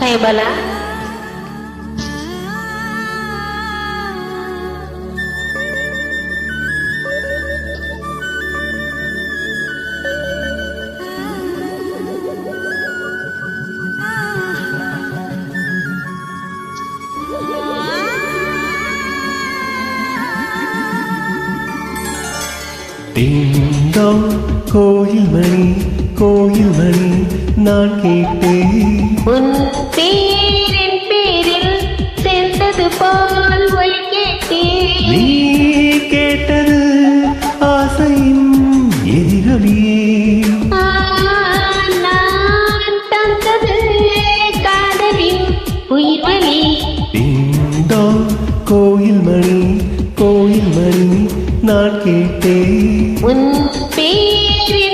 Hi Bala ding dong கோயில் மணி கோயில் மணி நான் கேட்டேன். உன் பேரின் பேரில் சேர்ந்தது போல் ஒளி கேட்டேன். நீ கேட்டது ஆசையின் எதிரொலியே. கோயில் மணி கோயில் மணி நான் கேட்டேன். உன் பேரின்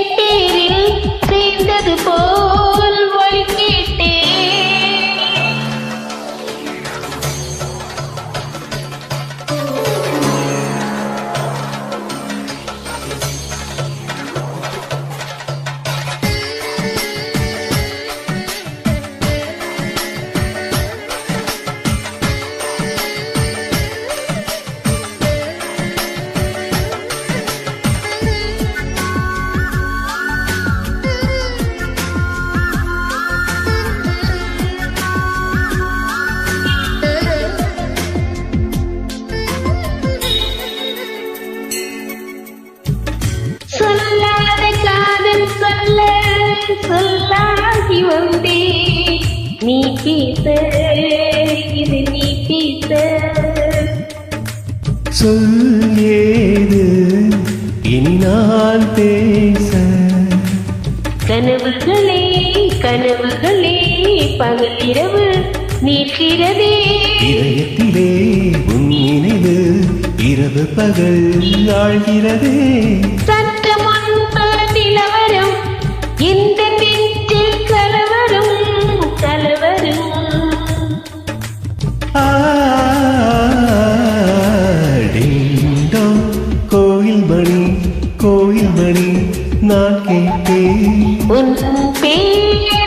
சொல்லாத காதல் சொல்ல சொல்லாகி வந்தே. நீ பேச இது நீ பேச சொல் ஏது இனி நான் பேச. கனவுகளே கனவுகளே பகல் இரவு இதயத்திலே உன் நினைவு இரவு பகல் ஆழ்கிறதே. உன் பேரின்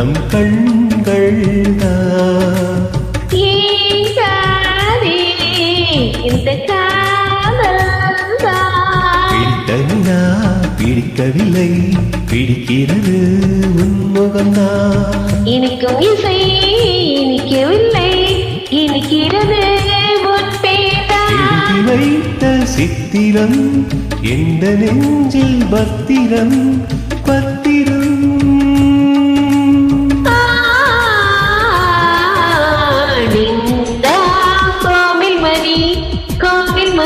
நம் கண்கள் இந்த பிடித்தனா பிடிக்கவில்லை பிடிக்கிறது உன்முகம்தான் இனிக்கும் இசை இனிக்கவில்லை இனிக்கிறது வைத்த சித்திரம் எந்த நெஞ்சில் பத்திரம்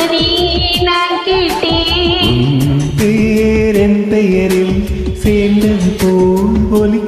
கோவில் நான் கேட்டேன். உன் பேரென் பெயரில் சேர்ந்தது போல் ஒலி